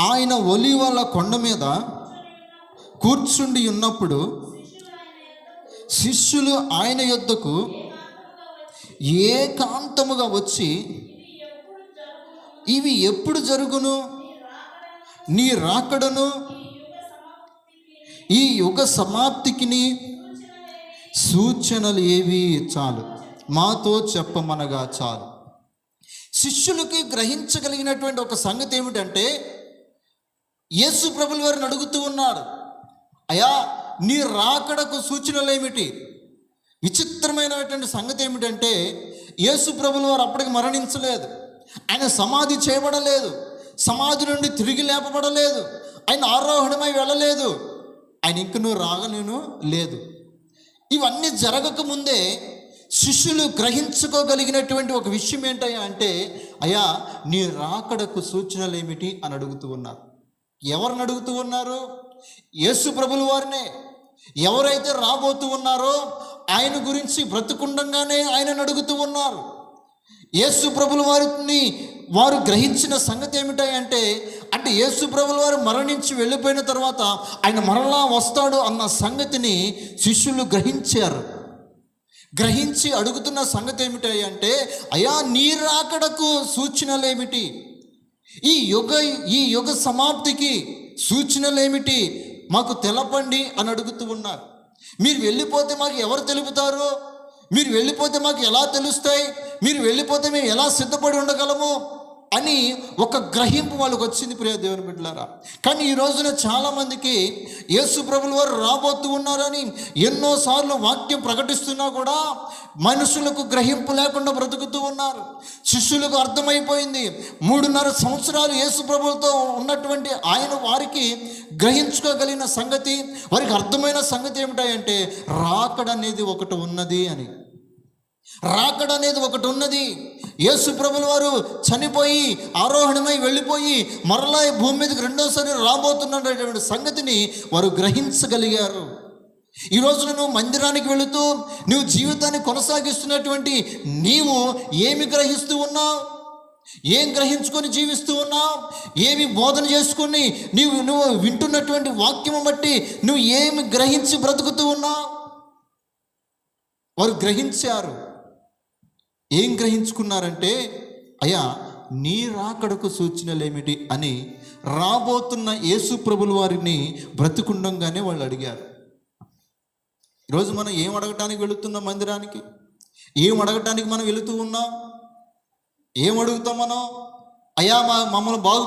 ఆయన ఒలివల కొండ మీద కూర్చుండి ఉన్నప్పుడు శిష్యులు ఆయన యొద్దకు ఏకాంతముగా వచ్చి ఇవి ఎప్పుడు జరుగును? నీ రాకడను? ఈ యుగ సమాప్తికిని సూచనలు ఏవి? చాలు. మాతో చెప్పమనగా చాలు. శిష్యులకి గ్రహించగలిగినటువంటి ఒక సంగతి ఏమిటంటే యేసు ప్రభుల వారిని అడుగుతూ ఉన్నాడు అయా నీ రాకడకు సూచనలు ఏమిటి? విచిత్రమైనటువంటి సంగతి ఏమిటంటే యేసు ప్రభుల వారు అప్పటికి మరణించలేదు. ఆయన సమాధి చేయబడలేదు. సమాధి నుండి తిరిగి లేపబడలేదు. ఆయన ఆరోహణమై వెళ్ళలేదు. ఆయన ఇంక నువ్వు రాగలను లేదు. ఇవన్నీ జరగక ముందే శిష్యులు గ్రహించుకోగలిగినటువంటి ఒక విషయం ఏంటయ్యా అంటే అయ్యా నీ రాకడకు సూచనలు ఏమిటి? అని అడుగుతూ ఉన్నారు. ఎవరిని అడుగుతూ ఉన్నారు? యేసు ప్రభులు వారినే. ఎవరైతే రాబోతూ ఉన్నారో ఆయన గురించి బ్రతుకుండంగానే ఆయనను అడుగుతూ ఉన్నారు. యేసు ప్రభుల వారిని వారు గ్రహించిన సంగతి ఏమిటంటే అంటే యేసు ప్రభుల వారు మరణించి వెళ్ళిపోయిన తర్వాత ఆయన మరలా వస్తాడు అన్న సంగతిని శిష్యులు గ్రహించారు. గ్రహించి అడుగుతున్న సంగతి ఏమిటంటే అయా నీ రాకడకు సూచనలు ఏమిటి ఈ యుగ ఈ యుగ సమాప్తికి సూచనలు ఏమిటి మాకు తెలపండి అని అడుగుతూ ఉన్నారు. మీరు వెళ్ళిపోతే మాకు ఎవరు తెలుపుతారు? మీరు వెళ్ళిపోతే మాకు ఎలా తెలుస్తాయి? మీరు వెళ్ళిపోతే మేము ఎలా సిద్ధపడి ఉండగలము? అని ఒక గ్రహింపు వాళ్ళకి వచ్చింది ప్రియ దేవుని బిడ్డలారా. కానీ ఈ రోజున చాలామందికి యేసు ప్రభులు వారు రాబోతూ ఉన్నారని ఎన్నోసార్లు వాక్యం ప్రకటిస్తున్నా కూడా మనుషులకు గ్రహింపు లేకుండా బ్రతుకుతూ ఉన్నారు. శిష్యులకు అర్థమైపోయింది. మూడున్నర సంవత్సరాలు యేసు ప్రభులతో ఉన్నటువంటి ఆయన వారికి గ్రహించుకోగలిగిన సంగతి వారికి అర్థమైన సంగతి ఏమిటంటే రాకడనేది ఒకటి ఉన్నది అని. రాకడ అనేది ఒకటి ఉన్నది. యేసు ప్రభుల వారు చనిపోయి ఆరోహణమై వెళ్ళిపోయి మరలా భూమి మీదకి రెండోసారి రాబోతున్నటువంటి సంగతిని వారు గ్రహించగలిగారు. ఈ రోజున నువ్వు మందిరానికి వెళుతూ నువ్వు జీవితాన్ని కొనసాగిస్తున్నటువంటి నీవు ఏమి గ్రహిస్తూ ఉన్నావు? ఏం గ్రహించుకొని జీవిస్తూ ఉన్నావు? ఏమి బోధన చేసుకొని నీవు నువ్వు వింటున్నటువంటి వాక్యము బట్టి నువ్వు ఏమి గ్రహించి బ్రతుకుతూ ఉన్నావు? వారు గ్రహించారు. ఏం గ్రహించుకున్నారంటే అయా నీ రాకడకు సూచనలేమిటి అని రాబోతున్న యేసు ప్రభుల వారిని బ్రతుకుండంగానే వాళ్ళు అడిగారు. ఈరోజు మనం ఏం అడగటానికి వెళుతున్నాం మందిరానికి? ఏం అడగటానికి మనం వెళుతూ ఉన్నాం? ఏం అడుగుతాం మనం? అయా మా మమ్మల్ని బాగు